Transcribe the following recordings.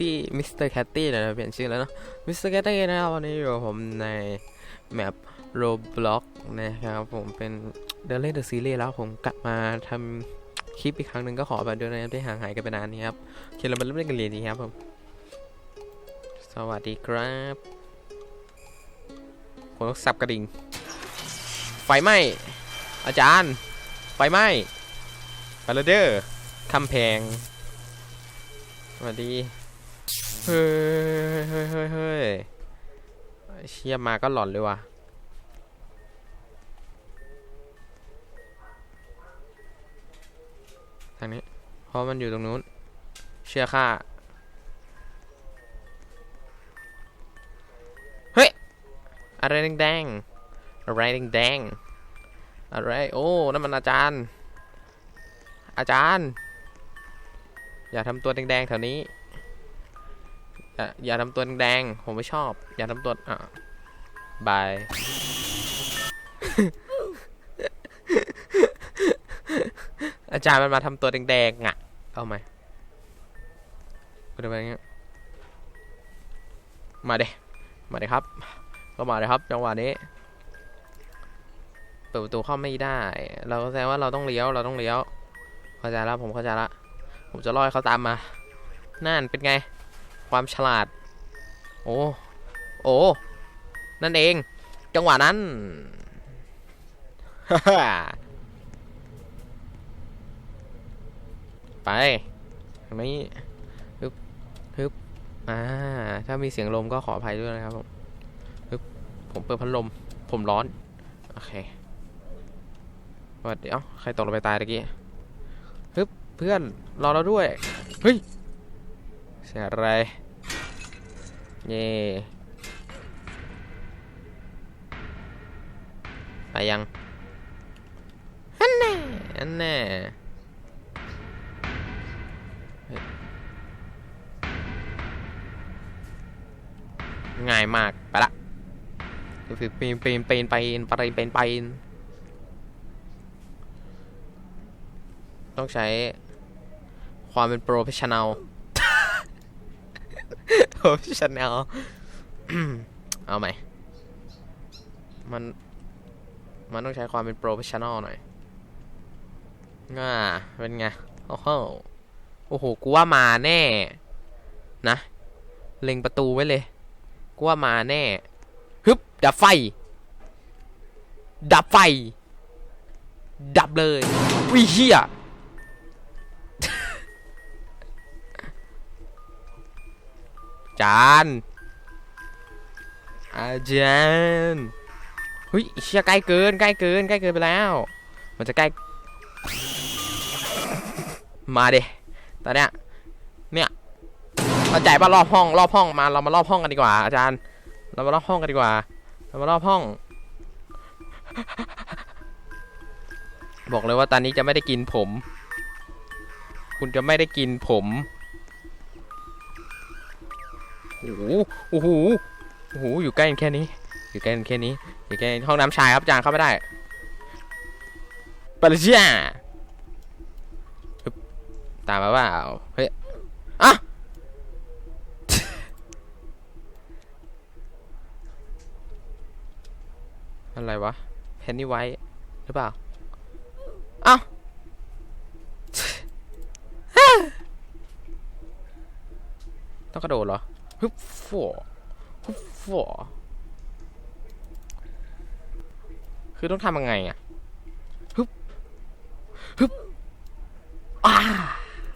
ตี้มิสเตอร์แคตตี้นะเปลี่ยนชื่อแล้วเนาะมิสเตอร์แคตตี้นะครับวันนี้อยู่กับผมในแมปโรบล็อกนะครับผมเป็นเดินเล่นเดอะซีรีส์แล้วผมกลับมาทำคลิปอีกครั้งหนึ่งก็ขอแบบเด้วยนะครับที่ห่างหายกันไปนานนี้ครับโอเคเรามาเริ่มเล่นกันเลยดีครับผม สวัสดีครับผมต้องสับกระดิ่ง ไฟไหมอาจารย์ ไฟไหม้ไปแล้วเด้อคำแพงสวัสดี เฮ้ยเฮ้ยเฮ้ยเฮ้ยเชียมาก็หลอนเลยว่ะทางนี้ เพราะมันอยู่ตรงนู้น เชื่อข้าเฮ้ย อะไรแดงๆอะไรแดงๆอะไร โอ้ นั่นมันอาจารย์ อาจารย์ อย่าทำตัวแดงๆแถวนี้ อย่าทำตัวแดงผมไม่ชอบ อย่าทำตัวอะบาย อาจารย์มันมาทำตัวแดงๆอะ เอาไหมกูจะไปเงี้ยมาเดมาเดครับ ก็มาเลยครับ จังหวะนี้ เปิดประตูเข้าไม่ได้ เราก็แสดงว่าเราต้องเลี้ยว เราต้องเลี้ยว เข้าใจแล้วผมเข้าใจละผมจะล่อให้เขาตามมา นั่นเป็นไง ความฉลาด โอ้โอ้นั่นเอง จังหวะนั้นไปทางนี้ฮึบฮึบอ่า ถ้ามีเสียงลมก็ขออภัยด้วยนะครับผมฮึบผมเปิดพัดลม ผมร้อน โอเคว่าเดี๋ยวใครตกลงไปตายตะกี้เพื่อนรอเราด้วย เฮ้ย เสียอะไร เย่ไปยังอันแน่อันแน่เฮ้ยง่ายมาก ไปละคือปีนปีนปีนไปีนปีนปีนปีนต้องใช้ความเป็นโปรเฟชชั่นอล โปรเฟชชั่นอลเอาไหม มัน มันต้องใช้ความเป็นโปรเฟชชั่นอลหน่อยง่าเป็นไง โอ้โห โอ้โห กูว่ามาแน่ นะ เล็งประตูไว้เลย กูว่ามาแน่ ฮึบ ดับไฟ ดับไฟ ดับเลยวิเฮีย จานอาจารย์เฮ้ยเชี่ยใกล้เกินใกล้เกินใกล้เกินไปแล้ว มันจะใกล้ มาเดตอนเนี้ยเนี่ยเข้าใจป่ะรอบห้องรอบห้องมาเรามารอบห้องกันดีกว่า อาจารย์ เรามารอบห้องกันดีกว่า เรามารอบห้อง บอกเลยว่าตอนนี้จะไม่ได้กินผม คุณจะไม่ได้กินผม อ้โหโอ้โหโอ้โหอยู่ใกล้กันแค่นี้ อยู่ใกล้กันแค่นี้อยู่ใกล้ห้องน้ำชายครับจารย์เข้าไม่ได้ปเลยจ้าฮึบตามมาเปล่าเฮ้ยอะอะไรวะเพนนี่ไว้หรือเปล่าเอ้าต้องกระโดดเหรอ ฮึบฟอฮึบฟอคือต้องทำยังไงอะฮึบฮึบอ้า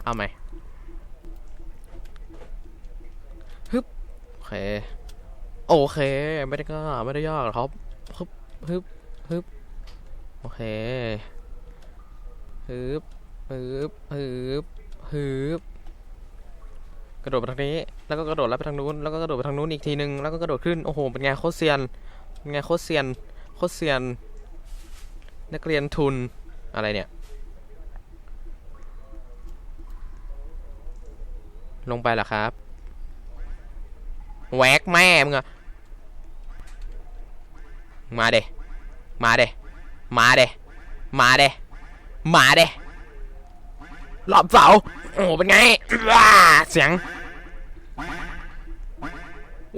เอาไหมฮึบโอเคโอเค ไม่ได้ก็ไม่ได้ยากหรอกครับฮึบฮึบฮึบโอเคฮึบฮึบฮึบฮึบ กระโดดไปทางนี้ แล้วก็กระโดดแล้วไปทางนู้น แล้วก็กระโดดไปทางนู้นอีกทีนึง แล้วก็กระโดดขึ้น โอ้โห เป็นไงโคตรเซียน เป็นไงโคตรเซียน โคตรเซียน นักเรียนทุน อะไรเนี่ย ลงไปเหรอครับ แวกแม่มึงอะมาเดมาเดมาเดมาเดมาเดรอบเสา โอ้เป็นไงว้าเสียง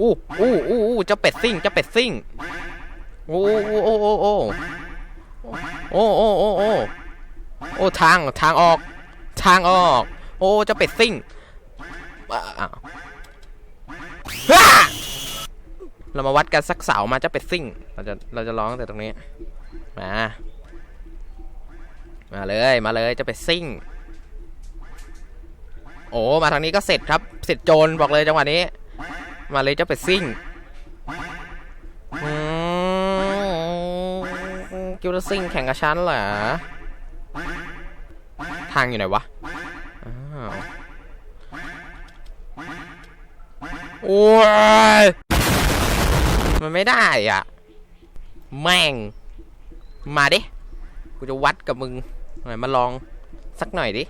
อู้อู้อู้อู้เจ้าเป็ดซิ่งเจ้าเป็ดซิ่งโอ้โอ้โอ้โอ้โอ้โอ้โอ้โอ้โอ้โอ้ทางทางออก ทางออก โอ้เจ้าเป็ดซิ่งเรามาวัดกันสักเสามาเจ้าเป็ดซิ่ง เราจะเราจะร้องแต่ตรงนี้มามาเลยมาเลยเจ้าเป็ดซิ่ง โอ้มาทางนี้ก็เสร็จครับ เสร็จโจรบอกเลยจังหวะนี้ มาเลยเจ้าเป็ดซิ่งอืมกิวจะซิ่งแข่งกับฉันเหรอ ทางอยู่ไหนวะโอ้ย มันไม่ได้อะ แม่ง มาดิ กูจะวัดกับมึงหน่อยมาลองสักหน่อยดิ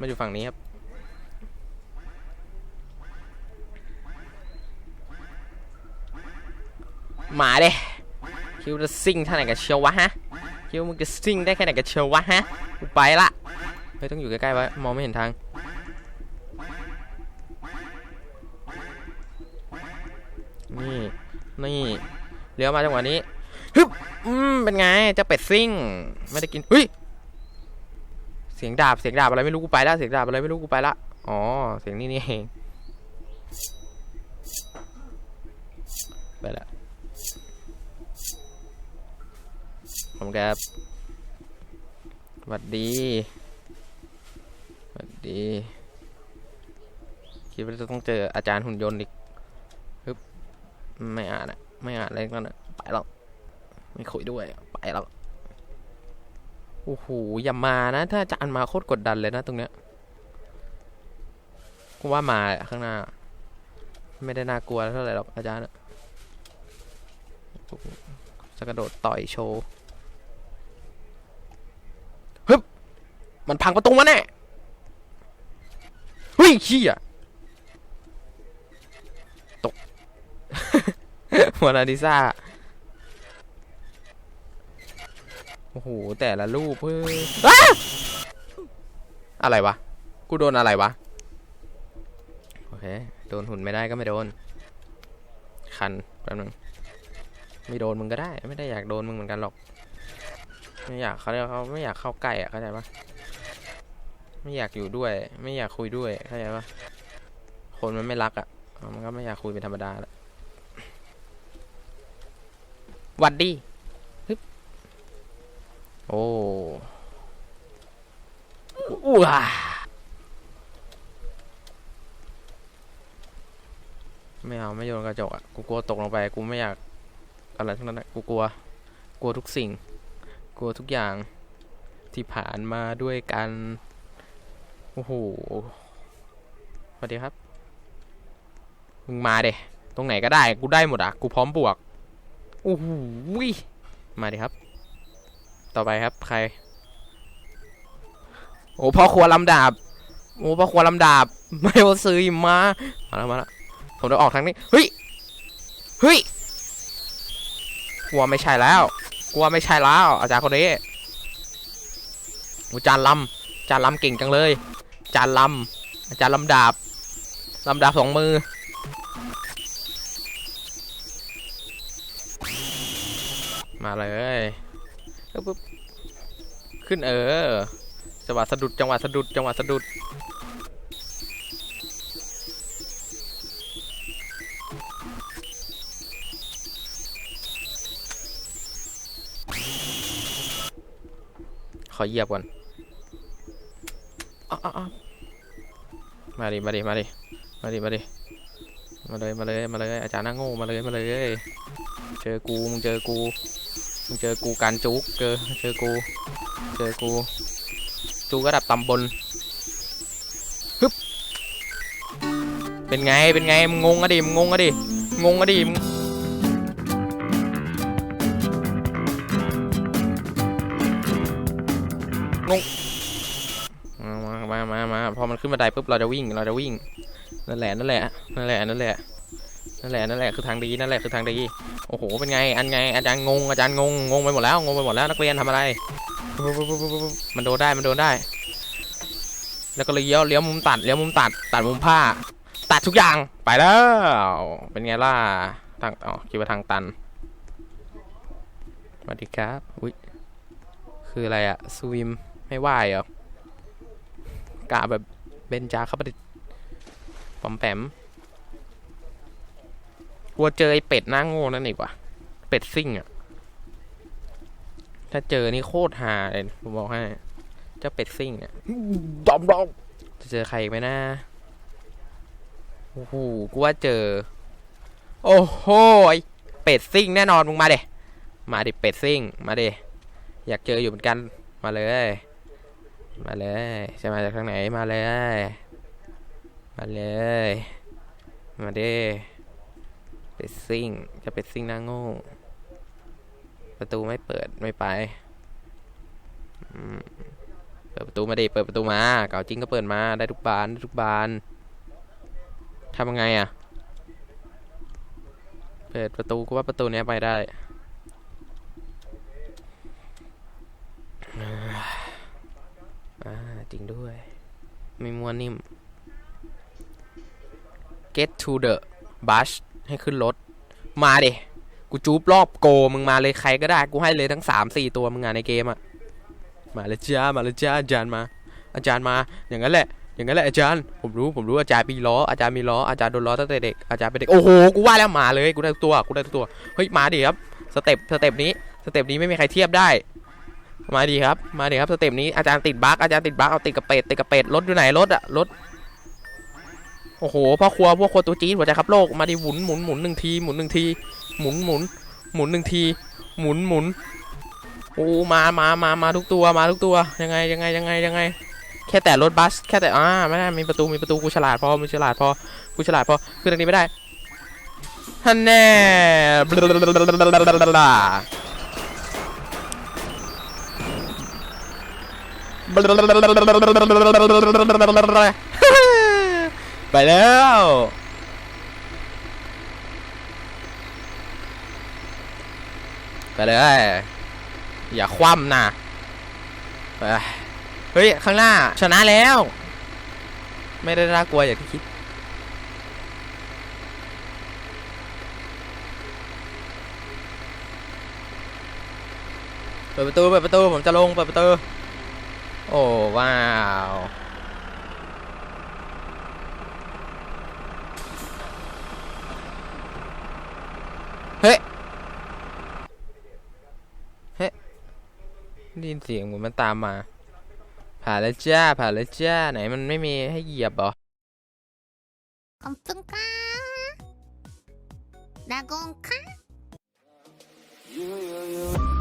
มาอยู่ฝั่งนี้ครับหมาเด้คิวจะซิ่งเท่าไหร่กับเชียววะฮะคิวมึงจะซิ่งได้แค่ไหนกับเชียววะฮะกูไปละเฮ้ยต้องอยู่ใกล้ๆไว้มองไม่เห็นทางนี่นี่เลี้ยวมาจังหวะนี้ฮึบอืมเป็นไงจะเป็ดซิ่งไม่ได้กินเฮ้ย เสียงดาบเสียงดาบอะไรไม่รู้กูไปละเสียงดาบอะไรไม่รู้กูไปละอ๋อเสียงนี่นี่เองไปละผมครับสวัสดีสวัสดีคิดว่าจะต้องเจออาจารย์หุ่นยนต์อีกฮึบไม่อ่านอะไม่อ่านอะไรกันอะไปแล้วไม่คุยด้วยไปแล้ว โอ้โหอย่ามานะ ถ้าอาจารย์มาโคตรกดดันเลยนะตรงเนี้ยกูว่ามาข้างหน้า ไม่ได้น่ากลัวเท่าไหร่หรอกอาจารย์อะจะกระโดดต่อยโชว์ฮึบมันพังประตูมาแน่เฮ้ยขี้ยตกโมนาลิซา โอ้โห แต่ละรูปเฮ้ยอ้าอะไรวะ กูโดนอะไรวะ โอเค โดนหุ่นไม่ได้ก็ไม่โดน คันแป๊บนึง ไม่โดนมึงก็ได้ ไม่ได้อยากโดนมึงเหมือนกันหรอก ไม่อยากเขาเรียกเขาไม่อยากเข้าใกล้อะเข้าใจปะไม่อยากอยู่ด้วย ไม่อยากคุยด้วย เข้าใจปะคนมันไม่รักอะมันก็ไม่อยากคุยเป็นธรรมดาแล้วหวัดดีฮึบ โอ้อู้ว้าไม่เอาไม่โยนกระจกอะกูกลัวตกลงไปกูไม่อยากอะไรทั้งนั้นอะกูกลัว กลัวทุกสิ่ง กลัวทุกอย่างที่ผ่านมาด้วยกันโอ้โหสวัสดีครับมึงมาเดตรงไหนก็ได้ กูได้หมดอะ กูพร้อมบวกโอ้โหมาดิครับ ต่อไปครับ ใคร โอ้พ่อครัวลำดาบ โอ้พ่อครัวลำดาบ ไม่โอซื้อมา มาแล้วมาแล้วผมจะออกทางนี้ เฮ้ย เฮ้ยกลัวไม่ใช่แล้วกลัวไม่ใช่แล้ว อาจารย์คนนี้อาจารย์ลำอาจารย์ลำเก่งจังเลยอาจารย์ลำอาจารย์ลำดาบลำดาบสองมือมาเลยปึ๊บ ขึ้นเออจังหวะสะดุดจังหวะสะดุดจังหวะสะดุดขอเหยียบก่อนอ้าวอ้าวอ้าวมาดิมาดิมาดิมาดิมาดิมาเลยมาเลยมาเลยอาจารย์นั่งโง่มาเลยมาเลยเจอกูมึงเจอกูมึงเจอกูการจุกเจอเจอกู เจอกูจุกระดับตำบลฮึบเป็นไงเป็นไงมึงงงอะดิมึงงงอะดิงงอะดิมึงงงมามามามาพอมันขึ้นบันไดปุ๊บเราจะวิ่งเราจะวิ่งนั่นแหละนั่นแหละนั่นแหละนั่นแหละนั่นแหละนั่นแหละคือทางดีนั่นแหละคือทางดีโอ้โหเป็นไงอันไงอาจารย์งงอาจารย์งงงงไปหมดแล้วงงไปหมดแล้วนักเรียนทำอะไร มันโดนได้มันโดนได้ แล้วก็เลยเลี้ยวเลี้ยวมุมตัดเลี้ยวมุมตัดตัดมุมผ้า ตัดทุกอย่างไปแล้วเป็นไงล่ะทางอ๋อคิดว่าทางตันสวัสดีครับอุ้ยคืออะไรอะสวิมไม่ว่ายเหรอกะแบบเบนจาเข้าไปดิปอมแปมกลัวเจอไอเป็ดหน้าโง่นั่นอีกว่ะเป็ดซิ่งอะ ถ้าเจอนี่โคตรฮาเลยผมบอกให้ เจ้าเป็ดซิ่งอะดอมดอมจะเจอใครอีกไหมนะโอ้โหกูว่าเจอ โอ้โหไอ้เป็ดซิ่งแน่นอนมึงมาเดมาดิเป็ดซิ่ง มาเดอยากเจออยู่เหมือนกันมาเลย มาเลยจะมาจากทางไหนมาเลย มาเลย มาเด้เป็ดซิ่งจะเป็ดซิ่งหน้าโง่ ประตูไม่เปิดไม่ไปเปิดประตูมาดิเปิดประตูมาเก่าจริงก็เปิดมาได้ทุกบานได้ทุกบานทำยังไงอะ เปิดประตูกูว่าประตูเนี้ยไปได้อ่าจริงด้วย ไม่มัวนิ่ม get to the bus ให้ขึ้นรถ มาดิ กูจูบรอบโกมึงมาเลยใครก็ได้ กูให้เลยทั้งสามสี่ตัวมึงงานในเกมอะมาเลยจ้า มาเลยจ้าอาจารย์มา อาจารย์มา อย่างนั้นแหละ อย่างนั้นแหละอาจารย์ ผมรู้ ผมรู้อาจารย์มีล้อ อาจารย์มีล้อ อาจารย์โดนล้อตั้งแต่เด็ก อาจารย์เป็นเด็ก โอ้โห กูว่าแล้วมาเลย กูได้ตัว กูได้ตัว เฮ้ย มาดิครับ สเต็ป สเต็ปนี้ สเต็ปนี้ไม่มีใครเทียบได้ มาดีครับ มาดีครับ สเต็ปนี้ อาจารย์ติดบั๊กอาจารย์ติดบั๊กเอาติดกับเป็ดติดกับเป็ดรถอยู่ไหนรถอะรถ โอ้โหพ่อครัวพวกครัวตัวจี๊ดหัวใจครับโลกมาดิหมุนหมุนหมุนหนึ่งทีหมุนหนึ่งทีหมุนหมุนหมุนหนึ่งที หมุนหมุนโอ้มามามามาทุกตัวมาทุกตัวยังไงยังไงยังไงยังไง แค่แต่รถบัสแค่แต่อ่าไม่ได้มีประตูมีประตูกูฉลาดพอมีฉลาดพอกูฉลาดพอขึ้นทางนี้ไม่ได้ฮันแน่ ไปแล้ว ไปเลย อย่าคว่ำนะไปเฮ้ย ข้างหน้า ชนะแล้ว ไม่ได้น่ากลัวอย่างที่คิดเปิดประตูเปิดประตูผมจะลงเปิดประตู โอ้ว้าว เฮ้ย เฮ้ย ได้ยินเสียงเหมือนมันตามมา ผ่านแล้วจ้า ผ่านแล้วจ้า ไหนมันไม่มีให้เหยียบเหรอขอบคุณค่ะดากงค่ะ You, you, you.